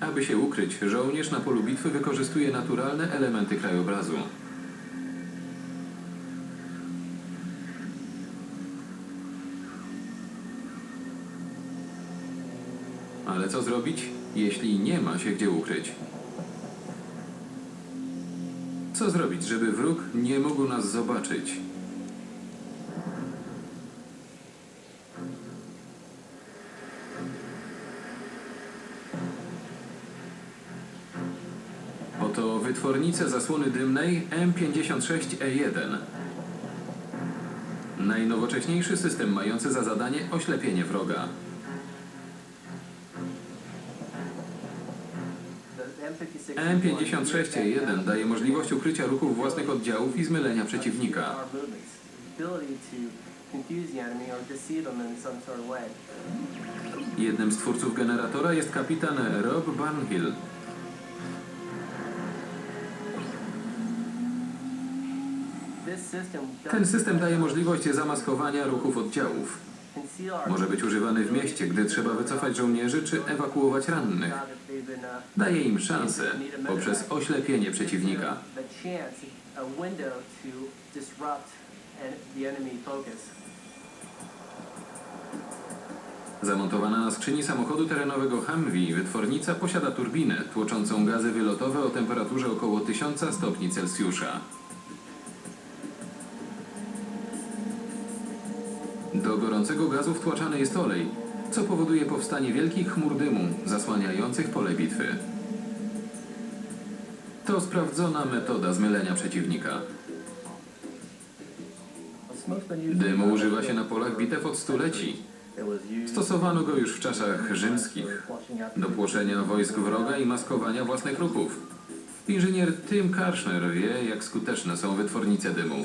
Aby się ukryć, żołnierz na polu bitwy wykorzystuje naturalne elementy krajobrazu. Ale co zrobić, jeśli nie ma się gdzie ukryć? Co zrobić, żeby wróg nie mógł nas zobaczyć? Oto wytwornice zasłony dymnej M56E1. Najnowocześniejszy system mający za zadanie oślepienie wroga. M56E1 daje możliwość ukrycia ruchów własnych oddziałów i zmylenia przeciwnika. Jednym z twórców generatora jest kapitan Rob Barnhill. Ten system daje możliwość zamaskowania ruchów oddziałów. Może być używany w mieście, gdy trzeba wycofać żołnierzy czy ewakuować rannych. Daje im szansę poprzez oślepienie przeciwnika. Zamontowana na skrzyni samochodu terenowego Humvee wytwornica posiada turbinę tłoczącą gazy wylotowe o temperaturze około 1000 stopni Celsjusza. Do gorącego gazu wtłaczany jest olej, co powoduje powstanie wielkich chmur dymu zasłaniających pole bitwy. To sprawdzona metoda zmylenia przeciwnika. Dymu używa się na polach bitew od stuleci. Stosowano go już w czasach rzymskich do płoszenia wojsk wroga i maskowania własnych ruchów. Inżynier Tim Karszner wie, jak skuteczne są wytwornice dymu.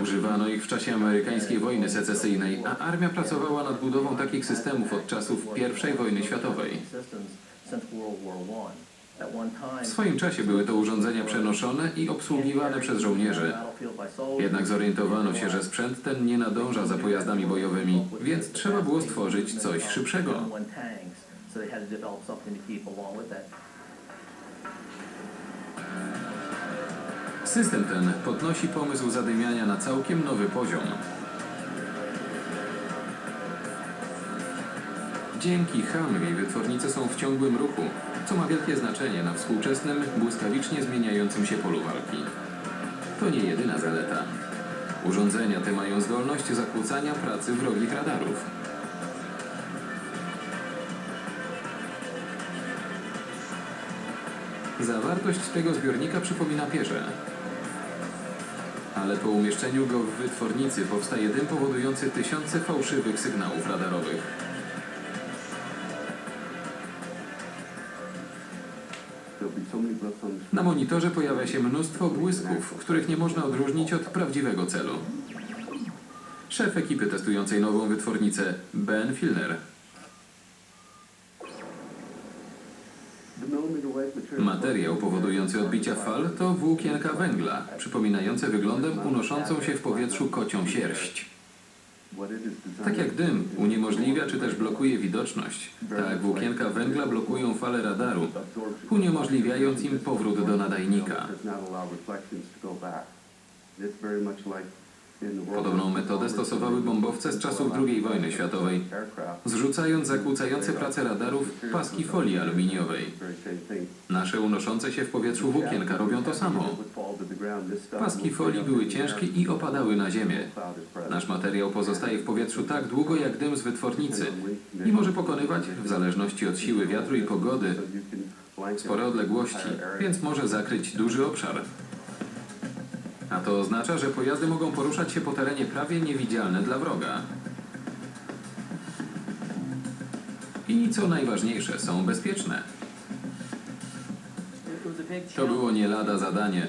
Używano ich w czasie amerykańskiej wojny secesyjnej, a armia pracowała nad budową takich systemów od czasów I wojny światowej. W swoim czasie były to urządzenia przenoszone i obsługiwane przez żołnierzy. Jednak zorientowano się, że sprzęt ten nie nadąża za pojazdami bojowymi, więc trzeba było stworzyć coś szybszego. System ten podnosi pomysł zadymiania na całkiem nowy poziom. Dzięki Humvee wytwornice są w ciągłym ruchu, co ma wielkie znaczenie na współczesnym, błyskawicznie zmieniającym się polu walki. To nie jedyna zaleta. Urządzenia te mają zdolność zakłócania pracy wrogich radarów. Zawartość tego zbiornika przypomina pierze. Ale po umieszczeniu go w wytwornicy powstaje dym powodujący tysiące fałszywych sygnałów radarowych. Na monitorze pojawia się mnóstwo błysków, których nie można odróżnić od prawdziwego celu. Szef ekipy testującej nową wytwornicę, Ben Filner. Materiał powodujący odbicia fal to włókienka węgla, przypominające wyglądem unoszącą się w powietrzu kocią sierść. Tak jak dym uniemożliwia czy też blokuje widoczność, tak włókienka węgla blokują fale radaru, uniemożliwiając im powrót do nadajnika. Podobną metodę stosowały bombowce z czasów II wojny światowej, zrzucając zakłócające pracę radarów paski folii aluminiowej. Nasze unoszące się w powietrzu włókienka robią to samo. Paski folii były ciężkie i opadały na ziemię. Nasz materiał pozostaje w powietrzu tak długo jak dym z wytwornicy i może pokonywać, w zależności od siły wiatru i pogody, spore odległości, więc może zakryć duży obszar. A to oznacza, że pojazdy mogą poruszać się po terenie prawie niewidzialne dla wroga. I co najważniejsze, są bezpieczne. To było nie lada zadanie.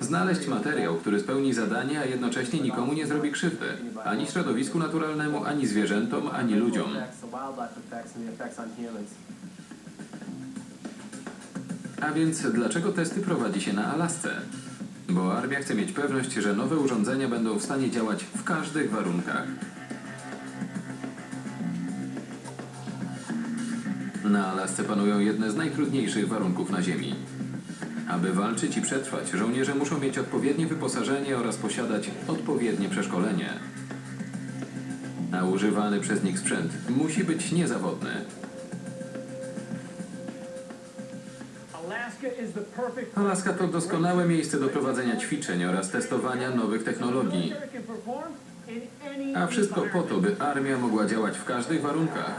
Znaleźć materiał, który spełni zadanie, a jednocześnie nikomu nie zrobi krzywdy. Ani środowisku naturalnemu, ani zwierzętom, ani ludziom. A więc dlaczego testy prowadzi się na Alasce? Bo armia chce mieć pewność, że nowe urządzenia będą w stanie działać w każdych warunkach. Na Alasce panują jedne z najtrudniejszych warunków na Ziemi. Aby walczyć i przetrwać, żołnierze muszą mieć odpowiednie wyposażenie oraz posiadać odpowiednie przeszkolenie. A używany przez nich sprzęt musi być niezawodny. Alaska to doskonałe miejsce do prowadzenia ćwiczeń oraz testowania nowych technologii. A wszystko po to, by armia mogła działać w każdych warunkach.